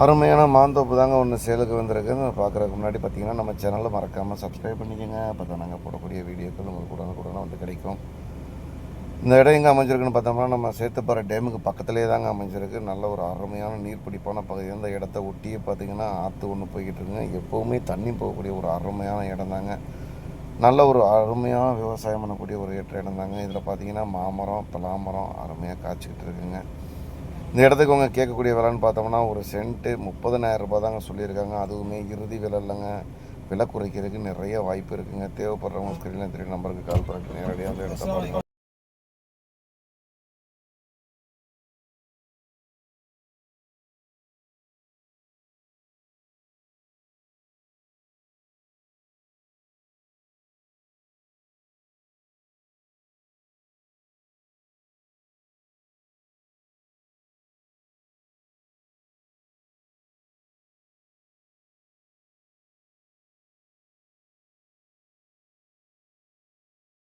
அருமையான மாந்தோப்பு தாங்க ஒன்று சேலுக்கு வந்திருக்கு பார்க்குறதுக்கு முன்னாடி பார்த்தீங்கன்னா நம்ம சேனலை மறக்காமல் சப்ஸ்கிரைப் பண்ணிக்கோங்க. அப்போ தான் நாங்கள் போடக்கூடிய வீடியோக்கள் உங்களுக்கு உடனுக்குடனே வந்து கிடைக்கும். இந்த இடம் எங்கே அமைஞ்சிருக்குன்னு பார்த்தோம்னா நம்ம சேத்துப்பாறை டேமுக்கு பக்கத்துலேயே தாங்க அமைஞ்சிருக்கு. நல்ல ஒரு அருமையான நீர்ப்பிடிப்பான பகுதி. இந்த இடத்த ஒட்டியே பார்த்தீங்கன்னா ஆற்று ஒன்று போய்கிட்டு இருக்குங்க. எப்போவுமே தண்ணி போகக்கூடிய ஒரு அருமையான இடம் தாங்க. நல்ல ஒரு அருமையான விவசாயம் பண்ணக்கூடிய ஒரு ஏற்ற இடம் தாங்க. இதில் பார்த்தீங்கன்னா மாமரம் பலாமரம் அருமையாக காய்ச்சிக்கிட்டு இருக்குங்க. இந்த இடத்துக்கு அவங்க கேட்கக்கூடிய விலைன்னு பார்த்தோம்னா ஒரு சென்ட்டு முப்பதனாயிரம் ரூபாய் தாங்க சொல்லியிருக்காங்க. அதுவுமே இறுதி விலை இல்லைங்க. விலை குறைக்கிறதுக்கு நிறைய வாய்ப்பு இருக்குங்க. தேவைப்படுறவங்க ஸ்க்ரீனில் தெரிய நம்பருக்கு கால் பண்ணி நேரடியாக அந்த இடத்த